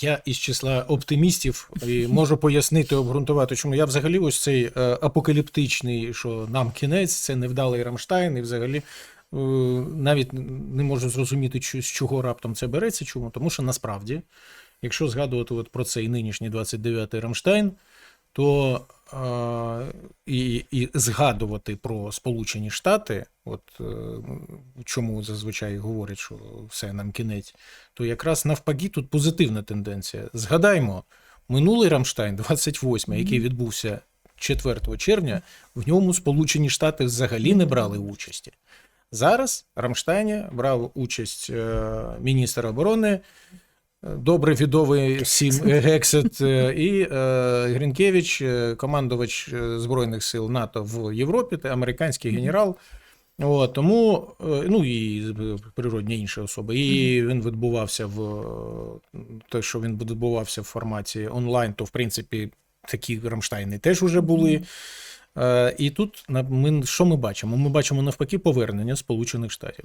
Я із числа оптимістів і можу пояснити, обґрунтувати, чому я взагалі ось цей е, апокаліптичний, що нам кінець, це невдалий Рамштайн, і взагалі е, навіть не можу зрозуміти, з чого раптом це береться. Чому? Тому що насправді, якщо згадувати от про цей нинішній 29-й Рамштайн, то е, і, і згадувати про Сполучені Штати, от е, чому зазвичай говорять, що все нам кінець, то якраз навпаки тут позитивна тенденція. Згадаймо, минулий Рамштайн, 28, який відбувся 4 червня, в ньому Сполучені Штати взагалі не брали участі. Зараз Рамштайні брав участь е, міністр оборони, добре відомий всім Гексет е, і е, Грінкевич, е, командувач е, Збройних сил НАТО в Європі, та американський генерал. От, тому, е, ну і е, природні інші особи. І він відбувався в е, те, що він відбувався в форматі онлайн, то в принципі такі Рамштайни теж вже були. Е, І тут ми що ми бачимо? Ми бачимо навпаки повернення Сполучених Штатів.